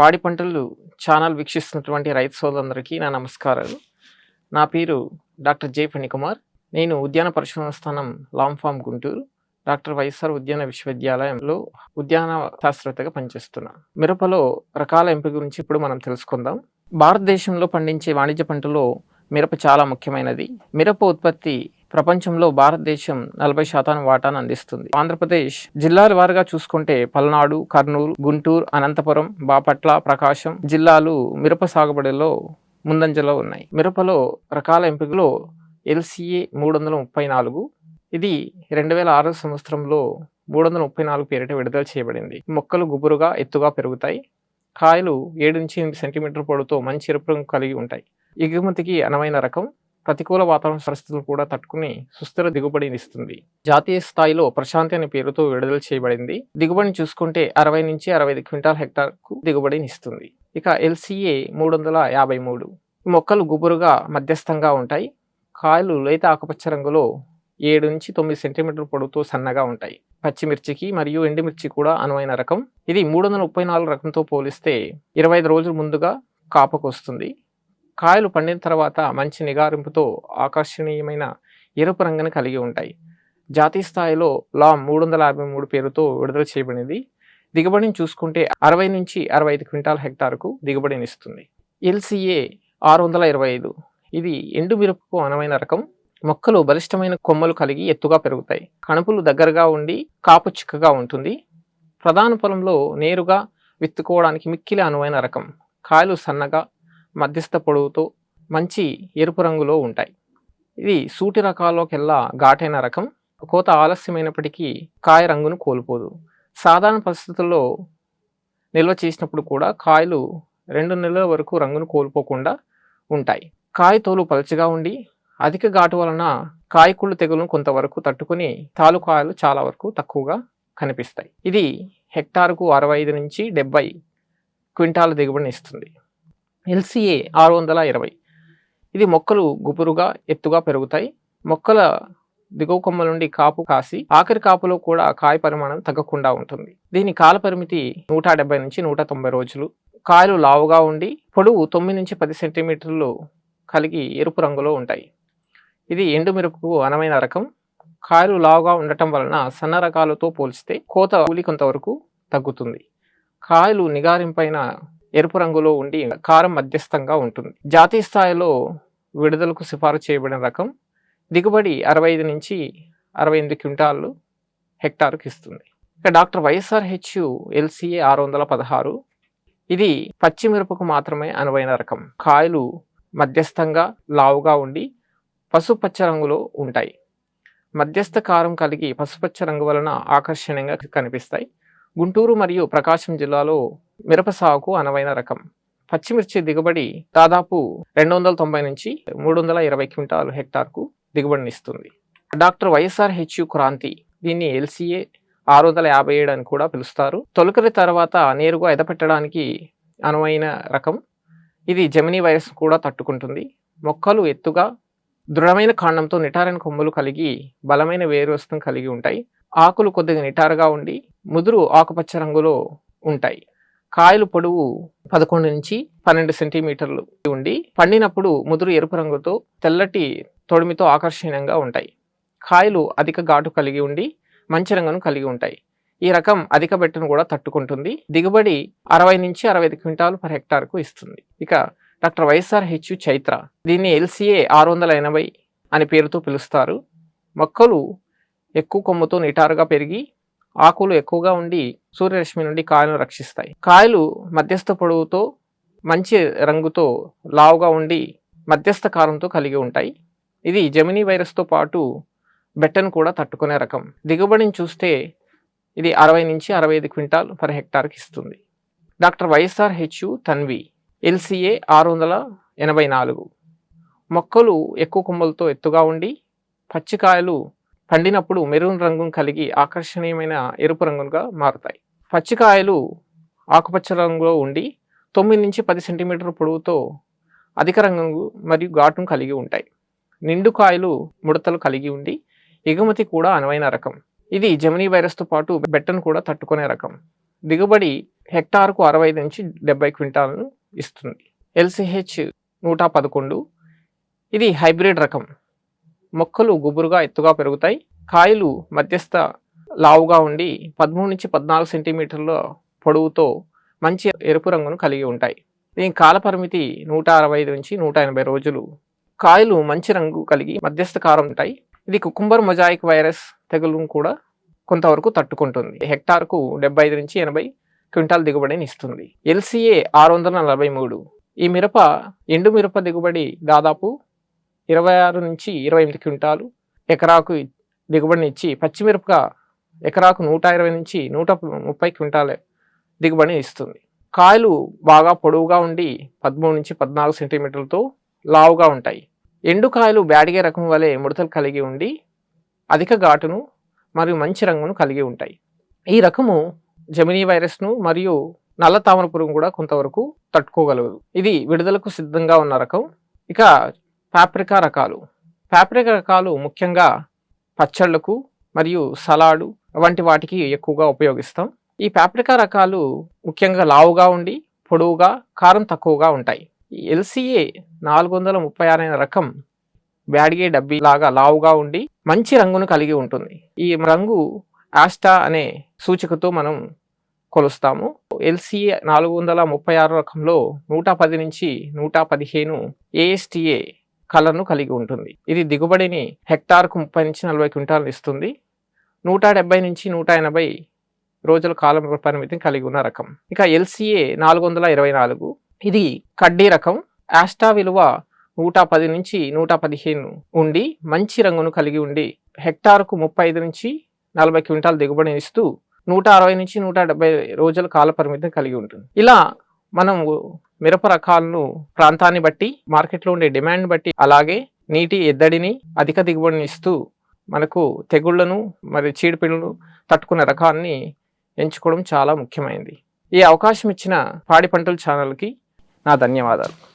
పాడి పంటలు ఛానల్ వీక్షిస్తున్నటువంటి రైతు సోదరులందరికీ నా నమస్కారాలు. నా పేరు డాక్టర్ జే ఫణికుమార్. నేను ఉద్యాన పరిశోధన స్థానం Lam farm Guntur. Doctor YSR ఉద్యాన విశ్వవిద్యాలయంలో ఉద్యాన శాస్త్రవేత్తగా పనిచేస్తున్నాను మిరపలో రకాల ఎంపిక గురించి ఇప్పుడు మనం తెలుసుకుందాం. భారతదేశంలో పండించే వాణిజ్య పంటలో మిరప చాలా ముఖ్యమైనది. మిరప ఉత్పత్తి ప్రపంచంలో భారతదేశం నలభై శాతం వాటాను అందిస్తుంది. ఆంధ్రప్రదేశ్ జిల్లాల వారుగా చూసుకుంటే పల్నాడు కర్నూలు గుంటూరు అనంతపురం బాపట్ల ప్రకాశం జిల్లాలు మిరప సాగుబడిలో ముందంజలో ఉన్నాయి. మిరపలో రకాల ఎంపికలో ఎల్సిఏ మూడు వందల ముప్పై నాలుగు ఇది రెండు వేల ఆరో సంవత్సరంలో మూడు వందల ముప్పై నాలుగు పేరిట విడుదల చేయబడింది. మొక్కలు గుబురుగా ఎత్తుగా పెరుగుతాయి. కాయలు ఏడు నుంచి ఎనిమిది సెంటీమీటర్ పొడవుతో మంచి ఎరుపు రంగు కలిగి ఉంటాయి. ఎగుమతికి అనమైన రకం ప్రతికూల వాతావరణ పరిస్థితులు కూడా తట్టుకుని సుస్థిర దిగుబడిని ఇస్తుంది జాతీయ స్థాయిలో ప్రశాంతి అనే పేరుతో విడుదల చేయబడింది. దిగుబడిని చూసుకుంటే అరవై నుంచి అరవై ఐదు క్వింటాల్ హెక్టార్కు దిగుబడిని ఇస్తుంది ఇక ఎల్సిఏ మూడు వందల యాభై మూడు. మొక్కలు గుబురుగా మధ్యస్థంగా ఉంటాయి. కాయలు లేత ఆకుపచ్చ రంగులో ఏడు నుంచి తొమ్మిది సెంటీమీటర్ పొడవుతో సన్నగా ఉంటాయి. పచ్చిమిర్చికి మరియు ఎండుమిర్చి కూడా అనువైన రకం. ఇది మూడు వందల ముప్పై నాలుగు రకంతో పోలిస్తే ఇరవై ఐదు రోజుల ముందుగా కాపకు వస్తుంది కాయలు పండిన తర్వాత మంచి నిగారింపుతో ఆకర్షణీయమైన ఎరుపు రంగును కలిగి ఉంటాయి. జాతీయ స్థాయిలో లా మూడు వందల యాభై మూడు పేరుతో విడుదల చేయబడింది. దిగుబడిని చూసుకుంటే అరవై నుంచి అరవై ఐదు క్వింటాల్ హెక్టార్కు దిగుబడిని ఇస్తుంది. ఎల్సిఏ ఆరు వందల ఇరవై ఐదు. ఇది ఎండు మిరపకు అనువైన రకం. మొక్కలు బలిష్టమైన కొమ్మలు కలిగి ఎత్తుగా పెరుగుతాయి. కణుపులు దగ్గరగా ఉండి కాపు చిక్కగా ఉంటుంది. ప్రధాన పొలంలో నేరుగా విత్తుకోవడానికి మిక్కిలి అనువైన రకం. కాయలు సన్నగా మధ్యస్థ పొడవుతో మంచి ఎరుపు రంగులో ఉంటాయి. ఇది సూటి రకాల్లోకెల్లా ఘాటైన రకం. కోత ఆలస్యమైనప్పటికీ కాయ రంగును కోల్పోదు. సాధారణ పరిస్థితుల్లో నిల్వ చేసినప్పుడు కూడా కాయలు రెండు నెలల వరకు రంగును కోల్పోకుండా ఉంటాయి. కాయ తోలు పలచగా ఉండి అధిక ఘాటు వలన కాయకుళ్ళు తెగులను కొంతవరకు తట్టుకుని తాలుకాయలు చాలా వరకు తక్కువగా కనిపిస్తాయి. ఇది హెక్టార్కు అరవై ఐదు నుంచి డెబ్బై క్వింటాల దిగుబడిని ఇస్తుంది. ఎల్సిఏ ఆరు వందల ఇరవై. ఇది మొక్కలు గుబురుగా ఎత్తుగా పెరుగుతాయి. మొక్కల దిగువ కొమ్మ నుండి కాపు కాసి ఆఖరి కాపులో కూడా కాయ పరిమాణం తగ్గకుండా ఉంటుంది. దీని కాల పరిమితి నూట డెబ్బై నుంచి నూట తొంభై రోజులు. కాయలు లావుగా ఉండి పొడవు తొమ్మిది నుంచి పది సెంటీమీటర్లు కలిగి ఎరుపు రంగులో ఉంటాయి. ఇది ఎండుమిరపకు అనమైన రకం. కాయలు లావుగా ఉండటం వలన సన్న రకాలతో పోల్చితే కోత కూలి కొంతవరకు తగ్గుతుంది. కాయలు నిగారింపైన ఎరుపు రంగులో ఉండి కారం మధ్యస్థంగా ఉంటుంది. జాతీయ స్థాయిలో విడుదలకు సిఫారసు చేయబడిన రకం దిగుబడి అరవై ఐదు నుంచి అరవై ఎనిమిది క్వింటాళ్ళు హెక్టార్కి ఇస్తుంది. ఇక డాక్టర్ వైఎస్ఆర్ హెచ్ ఎల్సిఏ ఆరు వందల పదహారు. ఇది పచ్చిమిరపకు మాత్రమే అనువైన రకం. కాయలు మధ్యస్థంగా లావుగా ఉండి పసుపచ్చ రంగులో ఉంటాయి. మధ్యస్థ కారం కలిగి పసుపచ్చ రంగు వలన ఆకర్షణీయంగా కనిపిస్తాయి. గుంటూరు మరియు ప్రకాశం జిల్లాలో మిరప సాగుకు అనువైన రకం. పచ్చిమిర్చి దిగుబడి దాదాపు రెండు వందల తొంభై నుంచి మూడు వందల ఇరవై క్వింటాలు హెక్టార్కు దిగుబడిని ఇస్తుంది డాక్టర్ వైఎస్ఆర్ హెచ్యు క్రాంతి దీన్ని ఎల్సిఏ ఆరు వందల యాభై ఏడు అని కూడా పిలుస్తారు. తొలకరి తర్వాత నేరుగా ఎదపెట్టడానికి అనువైన రకం. ఇది జమినీ వైరస్ కూడా తట్టుకుంటుంది. మొక్కలు ఎత్తుగా దృఢమైన కాండంతో నిటారైన కొమ్ములు కలిగి బలమైన వేరువస్తం కలిగి ఉంటాయి. ఆకులు కొద్దిగా నిటారుగా ఉండి ముదురు ఆకుపచ్చ రంగులో ఉంటాయి. కాయలు పొడవు పదకొండు నుంచి పన్నెండు సెంటీమీటర్లు ఉండి పండినప్పుడు ముదురు ఎరుపు రంగుతో తెల్లటి తొడిమితో ఆకర్షణీయంగా ఉంటాయి. కాయలు అధిక ఘాటు కలిగి ఉండి మంచి రంగును కలిగి ఉంటాయి. ఈ రకం అధిక బెట్టను కూడా తట్టుకుంటుంది. దిగుబడి అరవై నుంచి అరవై ఐదు క్వింటాలు పర్ హెక్టార్కు ఇస్తుంది. ఇక డాక్టర్ వైఎస్ఆర్ హెచ్ చైత్ర దీన్ని ఎల్సిఏ ఆరు వందల ఎనభై అనే పేరుతో పిలుస్తారు. మొక్కలు ఎక్కువ కొమ్ముతో నిటారుగా పెరిగి ఆకులు ఎక్కువగా ఉండి సూర్యరశ్మి నుండి కాయలను రక్షిస్తాయి. కాయలు మధ్యస్థ పొడవుతో మంచి రంగుతో లావుగా ఉండి మధ్యస్థ కారంతో కలిగి ఉంటాయి. ఇది జమినీ వైరస్తో పాటు బెట్టను కూడా తట్టుకునే రకం. దిగుబడిని చూస్తే ఇది అరవై నుంచి అరవై ఐదు క్వింటాల్ పర్ హెక్టార్కి ఇస్తుంది. Doctor YSR HU Tanvi LCA ఆరు వందల ఎనభై నాలుగు. మొక్కలు ఎక్కువ కొమ్మలతో ఎత్తుగా ఉండి పచ్చికాయలు పండినప్పుడు మెరూన్ రంగును కలిగి ఆకర్షణీయమైన ఎరుపు రంగుగా మారుతాయి. పచ్చికాయలు ఆకుపచ్చ రంగులో ఉండి తొమ్మిది నుంచి పది సెంటీమీటర్ పొడవుతో అధిక రంగు మరియు ఘాటును కలిగి ఉంటాయి. నిండు కాయలు ముడతలు కలిగి ఉండి ఎగుమతి కూడా అనువైన రకం. ఇది జెమినీ వైరస్తో పాటు బెట్టను కూడా తట్టుకునే రకం. దిగుబడి హెక్టార్కు అరవై నుంచి డెబ్బై క్వింటాలను ఇస్తుంది. ఎల్సిహెచ్ నూట పదకొండు. ఇది హైబ్రిడ్ రకం. మొక్కలు గుబురుగా ఎత్తుగా పెరుగుతాయి. కాయలు మధ్యస్థ లావుగా ఉండి పదమూడు నుంచి పద్నాలుగు సెంటీమీటర్ల పొడవుతో మంచి ఎరుపు రంగును కలిగి ఉంటాయి. దీని కాల పరిమితి నూట అరవై ఐదు నుంచి నూట ఎనభై రోజులు. కాయలు మంచి రంగు కలిగి మధ్యస్థ కారం ఉంటాయి. ఇది కుకుంబర్ మొజాయిక్ వైరస్ తెగులును కూడా కొంతవరకు తట్టుకుంటుంది. హెక్టార్కు డెబ్బై ఐదు నుంచి ఎనభై క్వింటాల్ దిగుబడిని ఇస్తుంది. ఎల్సిఏ ఆరు వందల నలభై మూడు. ఈ మిరప ఎండు మిరప దిగుబడి దాదాపు ఇరవై ఆరు నుంచి ఇరవై ఎనిమిది క్వింటాలు ఎకరాకు దిగుబడిని ఇచ్చి ఎకరాకు నూట ఇరవై నుంచి నూట ముప్పై క్వింటాల దిగుబడిని ఇస్తుంది. కాయలు బాగా పొడవుగా ఉండి పదమూడు నుంచి పద్నాలుగు సెంటీమీటర్లతో లావుగా ఉంటాయి. ఎండు కాయలు బ్యాడిగే రకం వలె ముడతలు కలిగి ఉండి అధిక ఘాటును మరియు మంచి రంగును కలిగి ఉంటాయి. ఈ రకము జమినీ వైరస్ను మరియు నల్ల తామర పురుగు కూడా కొంతవరకు తట్టుకోగలదు. ఇది విడుదలకు సిద్ధంగా ఉన్న రకం. ఇక పాప్రికా రకాలు. పాప్రికా రకాలు ముఖ్యంగా పచ్చళ్ళకు మరియు సలాడు వంటి వాటికి ఎక్కువగా ఉపయోగిస్తాం. ఈ పాప్రికా రకాలు ముఖ్యంగా లావుగా ఉండి పొడవుగా కారం తక్కువగా ఉంటాయి. ఎల్సిఏ నాలుగు వందల ముప్పై ఆరు రకం బ్యాడిగే డబ్బీ లాగా లావుగా ఉండి మంచి రంగును కలిగి ఉంటుంది. ఈ రంగు ఆస్టా అనే సూచికతో మనం కొలుస్తాము. ఎల్సిఏ నాలుగు వందల ముప్పై ఆరు రకంలో నూట పది నుంచి నూట పదిహేను ఏఎస్టిఏ కలను కలిగి ఉంటుంది. ఇది దిగుబడిని హెక్టార్కు ముప్పై నుంచి నలభై క్వింటాలు ఇస్తుంది. నూట డెబ్బై నుంచి నూట ఎనభై రోజుల కాలం పరిమితిని కలిగి ఉన్న రకం. ఇక ఎల్సిఏ నాలుగు వందల ఇరవై నాలుగు. ఇది కడ్డీ రకం. ఆస్టా విలువ నూట పది నుంచి నూట పదిహేను ఉండి మంచి రంగును కలిగి ఉండి హెక్టార్కు ముప్పై ఐదు నుంచి నలభై క్వింటాల్ దిగుబడిని ఇస్తూ నూట అరవై నుంచి నూట డెబ్బై రోజుల కాల పరిమితిని కలిగి ఉంటుంది. ఇలా మనం మిరప రకాలను ప్రాంతాన్ని బట్టి మార్కెట్లో ఉండే డిమాండ్ బట్టి అలాగే నీటి ఎద్దడిని అధిక దిగుబడిని ఇస్తూ మనకు తెగుళ్ళను మరి చీడపీడలను తట్టుకునే రకాన్ని ఎంచుకోవడం చాలా ముఖ్యమైనది ఈ అవకాశం ఇచ్చిన పాడి పంటల ఛానల్కి నా ధన్యవాదాలు.